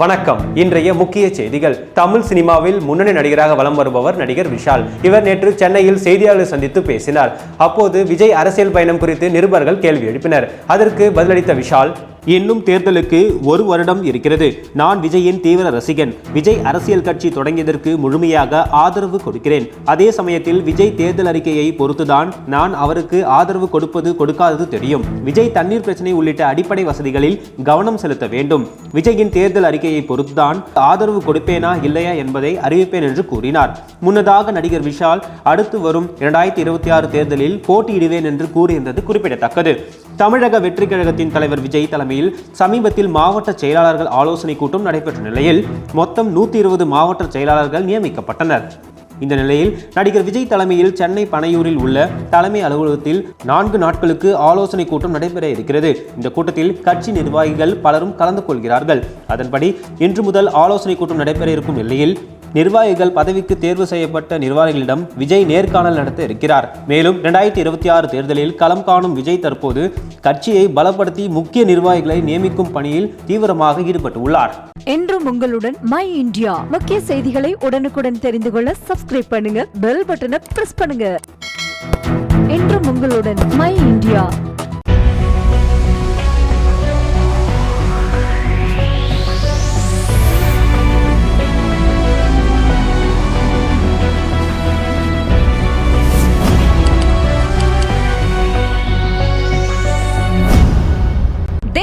வணக்கம். இன்றைய முக்கிய செய்திகள். தமிழ் சினிமாவில் முன்னணி நடிகராக வலம் வருபவர் நடிகர் விஷால். இவர் நேற்று சென்னையில் செய்தியாளர் சந்தித்து பேசினார். அப்போது விஜய் அரசியல் பயணம் குறித்து நிருபர்கள் கேள்வி எழுப்பினர். அதற்கு பதிலளித்த விஷால் இன்னும் தேர்தலுக்கு ஒரு வருடம் இருக்கிறது. நான் விஜயின் தீவிர ரசிகன். விஜய் அரசியல் கட்சி தொடங்கியதற்கு முழுமையாக ஆதரவு கொடுக்கிறேன். அதே சமயத்தில் விஜய் தேர்தல் அறிக்கையை பொறுத்துதான் நான் அவருக்கு ஆதரவு கொடுப்பது கொடுக்காதது தெரியும். விஜய் தண்ணீர் பிரச்சனை உள்ளிட்ட அடிப்படை வசதிகளில் கவனம் செலுத்த வேண்டும். விஜயின் தேர்தல் அறிக்கையை பொறுத்துதான் ஆதரவு கொடுப்பேனா இல்லையா என்பதை அறிவிப்பேன் என்று கூறினார். முன்னதாக நடிகர் விஷால் அடுத்து வரும் இரண்டாயிரத்தி இருபத்தி ஆறு தேர்தலில் போட்டியிடுவேன் என்று கூறியிருந்தது குறிப்பிடத்தக்கது. தமிழக வெற்றி கழகத்தின் தலைவர் விஜய் தலைமை தலைமையில் சமீபத்தில் மாவட்ட செயலாளர்கள் ஆலோசனை கூட்டம் நடைபெற்ற நிலையில் மொத்தம் நூற்றி இருபது மாவட்ட செயலாளர்கள் நியமிக்கப்பட்டனர். இந்த நிலையில் நடிகர் விஜய் தலைமையில் சென்னை பனையூரில் உள்ள தலைமை அலுவலகத்தில் நான்கு நாட்களுக்கு ஆலோசனை கூட்டம் நடைபெற இருக்கிறது. இந்த கூட்டத்தில் கட்சி நிர்வாகிகள் பலரும் கலந்து கொள்கிறார்கள். அதன்படி இன்று முதல் ஆலோசனை கூட்டம் நடைபெற இருக்கும் நிலையில் நிர்வாகிகள் பதவிக்கு தேர்வு செய்யப்பட்ட நிர்வாகிகளிடம் விஜய் நேர்காணல் நடத்த இருக்கிறார். மேலும் இரண்டாயிரத்தி இருபத்தி ஆறு தேர்தலில் களம் காணும் விஜய் தற்போது கட்சியை பலப்படுத்தி முக்கிய நிர்வாகிகளை நியமிக்கும் பணியில் தீவிரமாக ஈடுபட்டுள்ளார். என்றும் உங்களுடன் மை இந்தியா முக்கிய செய்திகளை உடனுக்குடன் தெரிந்து கொள்ள சப்ஸ்கிரைப் பண்ணுங்க பெல் பட்டனை பிரஸ் பண்ணுங்க. என்றும் உங்களுடன் மை இந்தியா